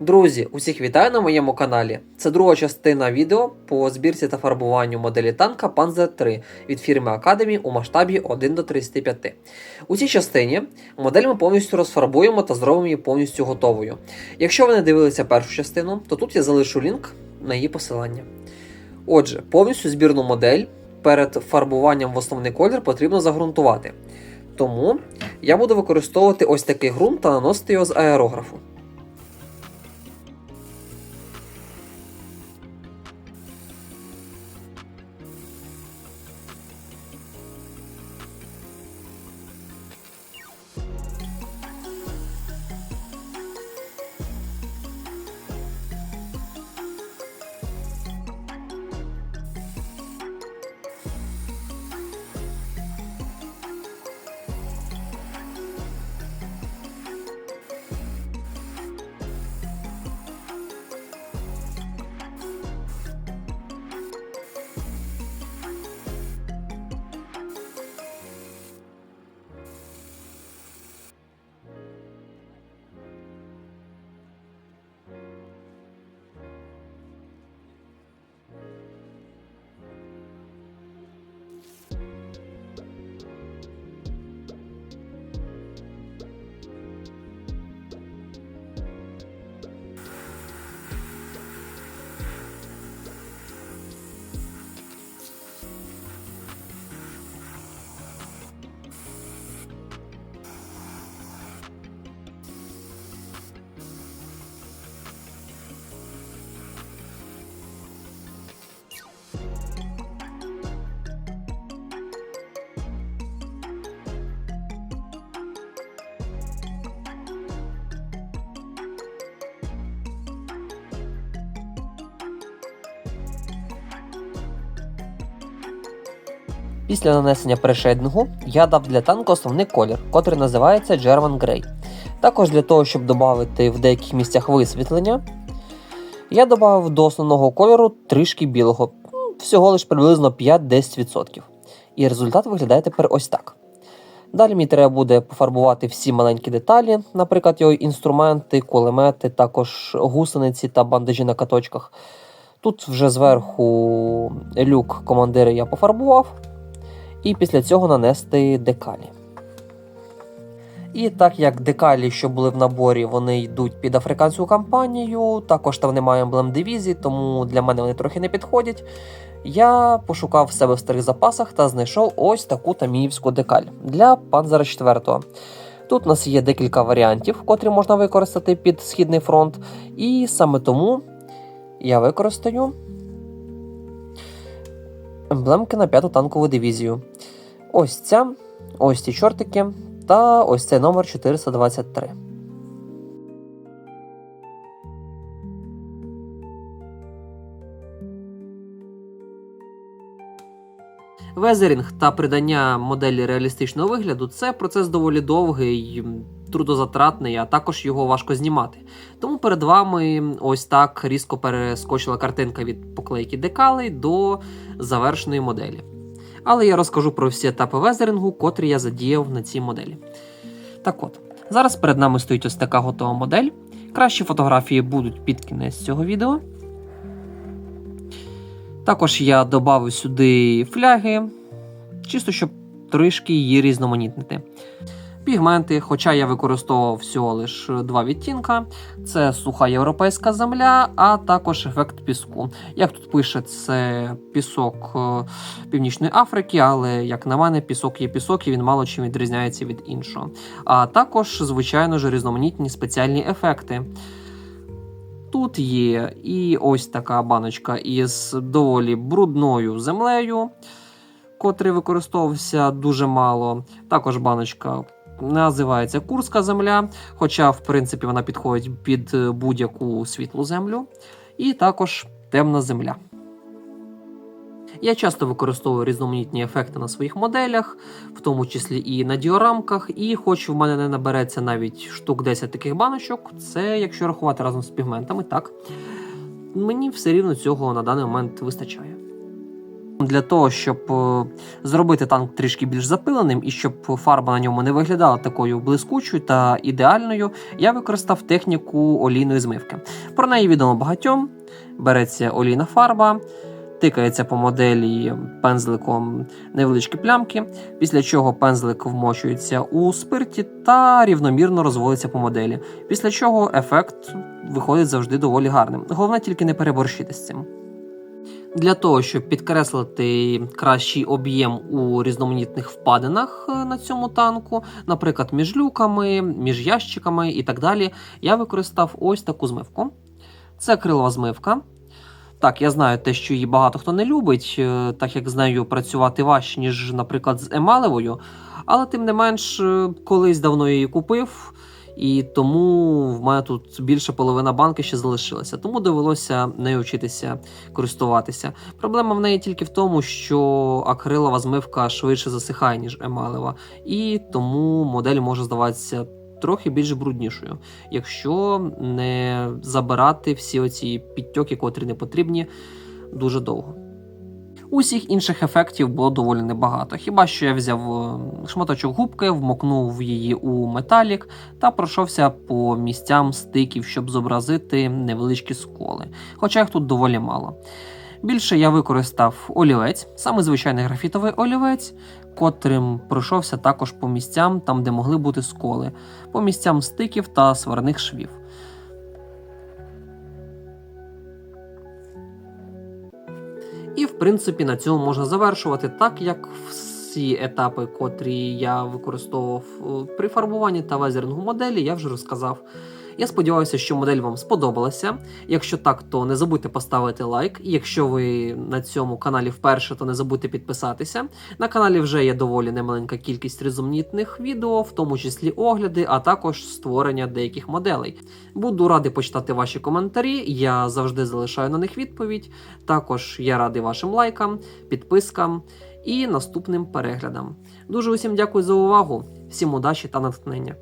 Друзі, усіх вітаю на моєму каналі. Це друга частина відео по збірці та фарбуванню моделі танка Panzer 3 від фірми Academy у масштабі 1 до 35. У цій частині модель ми повністю розфарбуємо та зробимо її повністю готовою. Якщо ви не дивилися першу частину, то тут я залишу лінк на її посилання. Отже, повністю збірну модель перед фарбуванням в основний колір потрібно загрунтувати. Тому я буду використовувати ось такий ґрунт та наносити його з аерографу. Після нанесення прешейдингу я дав для танку основний колір, котрий називається German Grey. Також для того, щоб додати в деяких місцях висвітлення, я додав до основного кольору трішки білого, всього лише приблизно 5-10%. І результат виглядає тепер ось так. Далі мені треба буде пофарбувати всі маленькі деталі, наприклад, його інструменти, кулемети, також гусениці та бандажі на каточках. Тут вже зверху люк командира я пофарбував і після цього нанести декалі. І так як декалі, що були в наборі, вони йдуть під африканську кампанію, також там немає емблем дивізії, тому для мене вони трохи не підходять. Я пошукав в себе в старих запасах та знайшов ось таку таміївську декаль для Панзера 4. Тут у нас є декілька варіантів, котрі можна використати під східний фронт, і саме тому я використаю емблемки на 5-ту танкову дивізію. Ось ця, ось ці чортики та ось цей номер 423. Везерінг та придання моделі реалістичного вигляду це процес доволі довгий, трудозатратний, а також його важко знімати. Тому перед вами ось так різко перескочила картинка від поклейки декалей до завершеної моделі. Але я розкажу про всі етапи везерингу, котрі я задіяв на цій моделі. Так от, зараз перед нами стоїть ось така готова модель. Кращі фотографії будуть під кінець цього відео. Також я додав сюди фляги, чисто щоб трішки її різноманітнити. Пігменти, хоча я використовував всього лише два відтінка: це суха європейська земля, а також ефект піску. Як тут пише, це пісок е, Північної Африки, але як на мене, пісок є пісок, і він мало чим відрізняється від іншого. А також, звичайно ж, різноманітні спеціальні ефекти. Тут є і ось така баночка із доволі брудною землею, котрий використовувався дуже мало. Також баночка називається Курська земля, хоча, в принципі, вона підходить під будь-яку світлу землю. І також темна земля. Я часто використовую різноманітні ефекти на своїх моделях, в тому числі і на діорамках. І хоч в мене не набереться навіть штук 10 таких баночок, це якщо рахувати разом з пігментами, так мені все рівно цього на даний момент вистачає. Для того, щоб е, зробити танк трішки більш запиленим і щоб фарба на ньому не виглядала такою блискучою та ідеальною, я використав техніку олійної змивки. Про неї відомо багатьом. Береться олійна фарба, тикається по моделі пензликом невеличкі плямки, після чого пензлик вмочується у спирті та рівномірно розводиться по моделі. Після чого ефект виходить завжди доволі гарним. Головне тільки не переборщити з цим. Для того, щоб підкреслити кращий об'єм у різноманітних впадинах е, на цьому танку, наприклад, між люками, між ящиками і так далі, я використав ось таку змивку. Це крилова змивка. Так, я знаю те, що її багато хто не любить, е, так як з нею працювати важче, ніж, наприклад, з емалевою. Але тим не менш, е, колись давно я її купив, і тому в мене тут більше половина банки ще залишилася. Тому довелося нею вчитися користуватися. Проблема в неї тільки в тому, що акрилова змивка швидше засихає, ніж емалева, і тому модель може здаватися трохи більш бруднішою, якщо не забирати всі оці підтьоки, котрі не потрібні дуже довго. Усіх інших ефектів було доволі небагато. Хіба що я взяв е, шматочок губки, вмокнув її у металік та пройшовся по місцям стиків, щоб зобразити невеличкі сколи, хоча їх тут доволі мало. Більше я використав олівець, саме звичайний графітовий олівець, котрим пройшовся також по місцям, там, де могли бути сколи, по місцям стиків та сварних швів. Принципі, на цьому можна завершувати, так як всі етапи, котрі я використовував е, при фарбуванні та лазерному моделі, я вже розказав. Я сподіваюся, що модель вам сподобалася. Якщо так, то не забудьте поставити лайк. Якщо ви на цьому каналі вперше, то не забудьте підписатися. На каналі вже є доволі немаленька кількість різноманітних відео, в тому числі огляди, а також створення деяких моделей. Буду радий почитати ваші коментарі. Я завжди залишаю на них відповідь. Також я радий вашим лайкам, підпискам і наступним переглядам. Дуже усім дякую за увагу, всім удачі та натхнення.